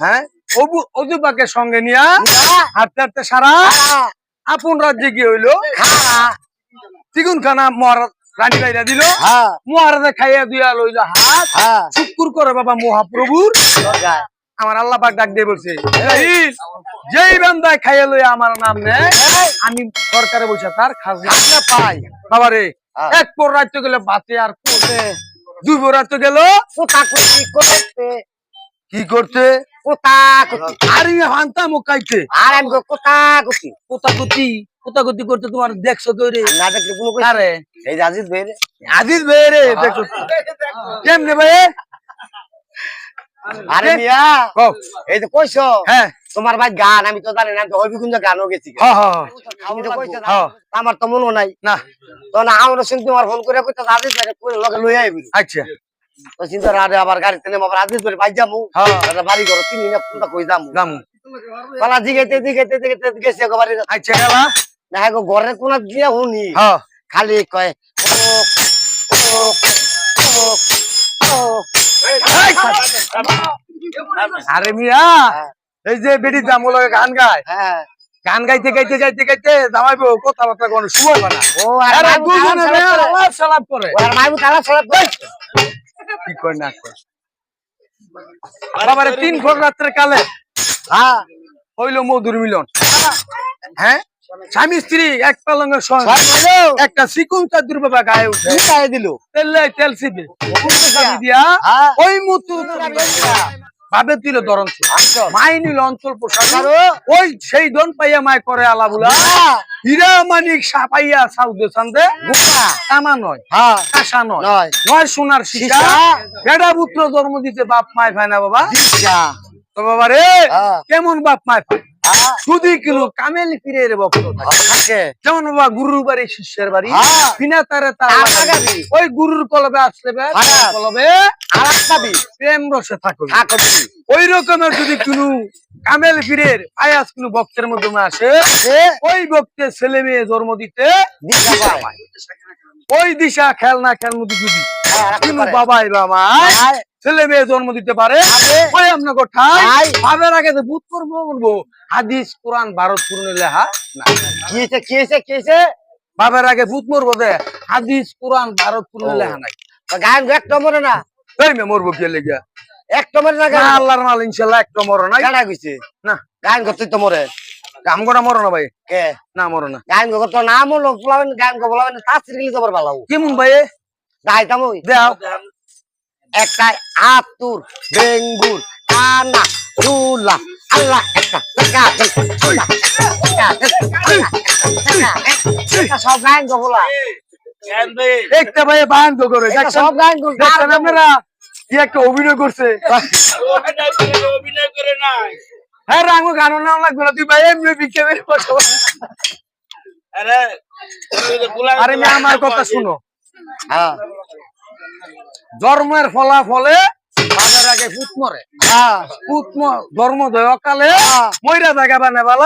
হ্যাঁ? অবু অজুবাকে সঙ্গে নিয়া হাঁটতে হাঁটতে সারা আপন রাজ্যে কি হইল। তিগুন খানা মহারাজ রানী বাইরা দিল। মহারাজে খাইয়া দুইয়া লইল হাত। শুকুর করে বাবা মহাপ্রভুর। আমার আল্লাহ পাক ডাক দিয়ে বলছে যেই বান্দায় খাইয়া লইয়া আমার নাম নেয় আমি সরকারে বসে তার খাজনা পাই। বাবা রে হ্যাঁ। এক পর রাজ্য গেলে বাতে আর কোটে দুই পর রাজ্য গেল কি করতে আরে হান্তা মুখাইতে আর আমি কই কোথাকুতি কোতাকুতি কোতাকুতি করতে তোমার দেখছ রে। না দেখলে কোনো কই আরে। এই যে আজিজ ভাই রে আজিজ ভাই রে দেখছ কেমনে ভাই? আরে মিয়া কও। এই যে কইছো হ্যাঁ। তোমার ভাই গান আমি তো জানি না আমি তো হবিকুঞ্জ গানও গেছি। হ্যাঁ হ্যাঁ হ্যাঁ। আমার তো মনে নাই। না। তো না আমরা শুনতে তোমার ফোন করে কইতো আজিজ ভাই কই লগে লই আইবি আচ্ছা। তো চিন্তা আরে আবার গাড়িতে নেম আবার আজিজ ভাই ভাই যামু হ্যাঁ। বাড়ি ঘর তিন দিন কোনটা কই যামু দামু পালা জিগাইতে জিগাইতে জিগাইতে গেছে বাড়ি আচ্ছা গেলা। না গো ঘরের কোনা দিয়া হুনি হ্যাঁ। খালি কয় আরে মিয়া এই যে বেটি জামুল গান গায়। হ্যাঁ। গান গাইতে গাইতে গাইতে গাইতে জামাইবো কথাবার্তা কোনো সময় হয় না। ও আর দুজনে। আলাপ সালাপ করে। আর মাইবু তালা সালাপ করে। কি কয় না বাবারে তিন ভোর রাত্রে কালে। হ্যাঁ। হইল মধুর মিলন। হ্যাঁ? স্বামী স্ত্রী এক পালঙ্গের সঙ্গে একটা চিকুন চাদুর বাবা গায়ে উঠে। গায়ে দিল? তেল লাই তেল সিবে দিয়া। হ্যাঁ। ওই মুতু ভাবে তুলে ধরন মাইনিল অঞ্চল প্রশাসন। ওই! সেই দন পাইয়া মায় করে আলাবুলা হীরা মানিক সাপাইয়া সাউদে সান্দে নয়। কাঁসা নয়। নয়। সোনার শিশা শিশা। বেড়া পুত্র জন্ম দিতে বাপ মায় না বাবা। তো বাবা রে হ্যাঁ। কেমন বাপ মায় পায়। শুধু কিলো কামেল ফিরে ভক্ত থাকে। থাকে। যেমন বাবা গুরুর বাড়ি শিষ্যের বাড়ি হ্যাঁ। বিনা তারে তার। ওই গুরুর কলবে আসলে হ্যাঁ। কলবে আর এক পাবি। প্রেম রসে থাকবে ওই রকমের যদি কোনো কামেল ফিরের আয়াস কোনো ভক্তের মাধ্যমে আসে ওই ভক্তের ছেলে মেয়ে জন্ম দিতে। ওই দিশা খেলনা খেলমুদি যদি হ্যাঁ, রাখতে কোনো বাবাই বা মা হ্যাঁ। ছেলে মেয়ে জন্ম দিতে পারে। ওই আপনার কোঠায় ভাবের আগে যে ভূত করব। বলব হাদিস কোরআন ভারত পুরনে লেখা না। কি হয়েছে, কি হয়েছে, কি হয়েছে? ভাবের আগে ভূত মরবো দে। হাদিস কোরআন ভারত পুরনে। লেখা নাই। তো গান গো একটা মরে না। এই মে মরবো কে লেগে? একটা মরে না না আল্লাহর মাল ইনশাল্লাহ একটা মরো নাই। গানা গেছে না। গান করতে তো মরে। মরো না ভাই। কে? না মরো না। গান গো তো নাম হলো বলাবেন গান গো বলাবেন তার সিরিজ খবর ভালো কেমন ভাই ওই দেও। একটা আতুর বেঙ্গুর কানা চুলা আল্লাহ একটা টাকা চুলা সব গান গো বলা একটা ভাই বান তো করে এটা সব গান গো আপনারা? কি একটা অভিনয় করছে? হ্যাঁ রাঙো গানো না লাগবে না তুই ভাই এমনি বিকে বের বসে বসে। আরে মেয়ে আমার কথা শুনো। হ্যাঁ। জন্মের ফলাফলে বাজার আগে পুত মরে। হ্যাঁ। পুত ম- জন্ম দেয় অকালে হ্যাঁ। ময়রা জায়গা বানে ভালো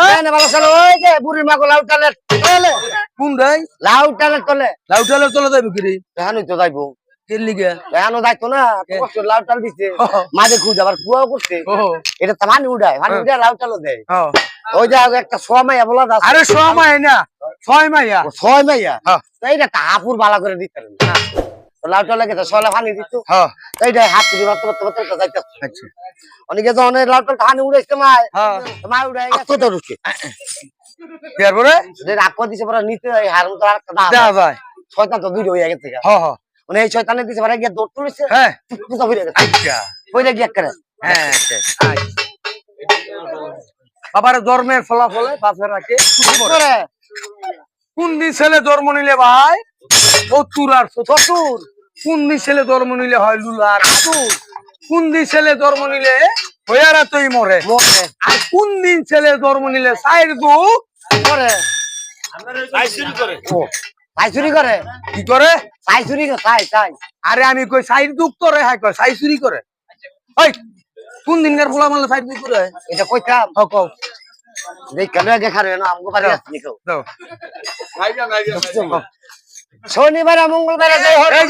চলো ওই যে বুড়ি মাগো লাউ টালে তোলে। কোন টালে তোলে। লাউটালে চলে যাবে কিরে দেখানোই তো যাইবো। কে মাঝে খুঁজে আবার কুয়াও করছে। এটা তো পানি উঠায় পানি উঠায় লাউ টালও দেয়। হ্যাঁ। ওই যে একটা ছয় মাইয়া বলা যাচ্ছে আরে ছয় মাই না ছয় মাইয়া। ছয় মাইয়া? হ্যাঁ। এইটা কাপুর বালা করে দিতে পারেন না তো লাউ টালে গেছে ছয়লা পানি দিত হ্যাঁ। এইটা হাত তুলি মাত্র মাত্র মাত্র যাইতে আচ্ছা। অনেকে তো অনেক লাউ টাল পানি উড়াইছে মায় হ্যাঁ। মায় উড়াই গেছে। তো রুকে তারপরে যে দিছে পরে নিতে এই হারম তো আর একটা দাম যায়। শয়তান তো দুইটা হয়ে গেছে হ্যাঁ হ্যাঁ। মানে এই শয়তানে দিছে পরে গিয়ে দৌড় তুলেছে হ্যাঁ। তো হয়ে গেছে। আচ্ছা। কইলে গিয়ে করে হ্যাঁ আচ্ছা, আচ্ছা। বাবার জন্মের ফলাফলে বাপের রাখে করে। কোন দিন ছেলে জন্ম নিলে ভাই সত্তর আর সত্তর কোন দিন ছেলে জন্ম নিলে হয় লুলার আতুর কোন দিন ছেলে জন্ম নিলে হইয়ারা তুই মরে। মরে। আর কোন দিন ছেলে জন্ম নিলে সাইড দুঃখ করে। ও। তাই চুরি করে কি করে তাই চুরি তাই তাই আরে আমি কই সাইড দুঃখ করে হ্যাঁ কয় চুরি করে ওই কোন দিনকার ফুলা মারলে সাইড দুঃখ করে এটা কইতাম হ কও। দেখ কেন আগে খারে না আমগো দাও। আসনি দাও শনিবার মঙ্গলবার এই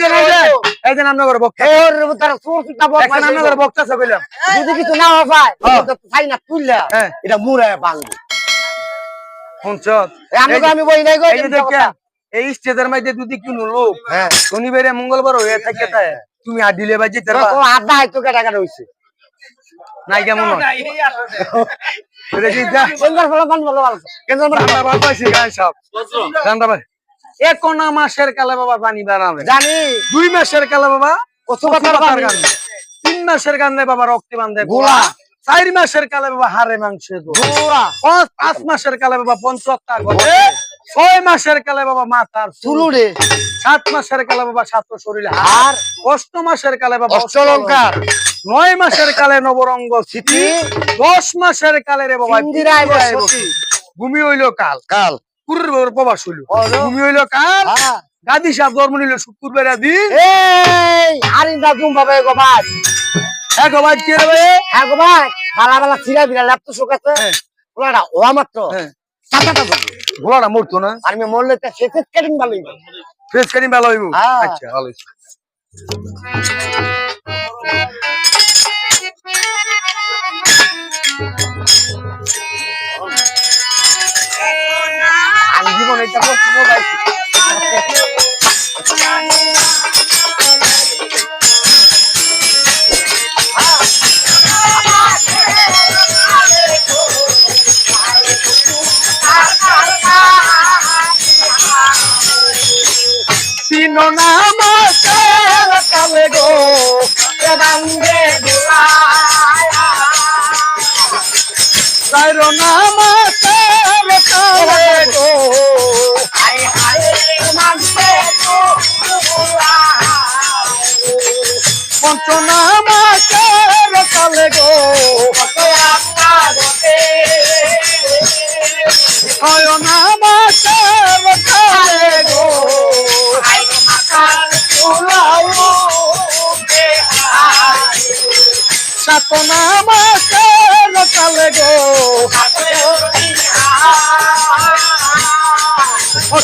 যে এই যে এই নামনগর বক্তা ওর তার সুর কিতা বক নামনগর বক্তা কইলাম। যদি কিছু না হয়। তো চাই না তুললা। এটা মুড়ে ভাঙবে শুনছ? আমি আমি বই নাই গো এই স্টেজের মধ্যে যদি কোনো লোক হ্যাঁ। শনিবারে মঙ্গলবার হয়ে থাকে তাই তুমি আর দিলে বাজি আড্ডা হয়তো কেটা কেটা হইছে নাই কেমন? মাসের কালে বাবা পানি বানাবে। জানি। দুই মাসের কালে বাবা তিন মাসের গানে বাবা রক্তি বান্ধে গোলা। চার মাসের কালে বাবা হারে মাংস পাঁচ পাঁচ মাসের কালে বাবা পঞ্চাত্তর ছয় মাসের কালে বাবা মাথার চুল চুলুড়ে সাত মাসের কালে বাবা সাত শরীর আর? হার অষ্ট মাসের কালে বাবা অষ্টলঙ্কার নয় মাসের কালে নবরঙ্গ স্মৃতি। দশ মাসের কালে রে বাবা। ভূমি হইল কাল। কাল। পূর্বের প্রবাস হইল। ভূমি হইল কাল। হ্যাঁ। গাদি সাহেব জন্ম নিল শুক্রবার এই আরিন্দা জুম বাবা গো ভাই এক ভাই কে রে ভাই? হ্যাঁ ভাই বালা বালা ছিড়া বিরা ল্যাপটপ শুকাছে হ্যাঁ। ওলাটা ও মাত্র। গোলাটা মরতো না। আর আমি মরলে তা শেষে কেটিং ভালোই ফ্রেশ কারিম ভালো হইব? হ্যাঁ। আচ্ছা ভালো। আমি জীবন এটা করছি মোবাইল নামাসের কালে গো চার নামাসের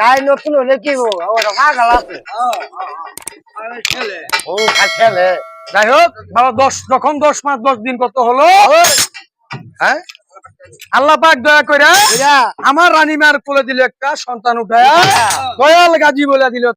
গায়ে নতুন হলে কি ওটা পাগল আছে। ও খেলে। যাই হোক বাবা দশ যখন দশ মাস দশ দিন কত হলো? হ্যাঁ? আল্লাহ পাক দয়া করে আমার রানীমার কোলে দিল একটা সন্তান উঠায়। দয়াল গাজী বলে দিল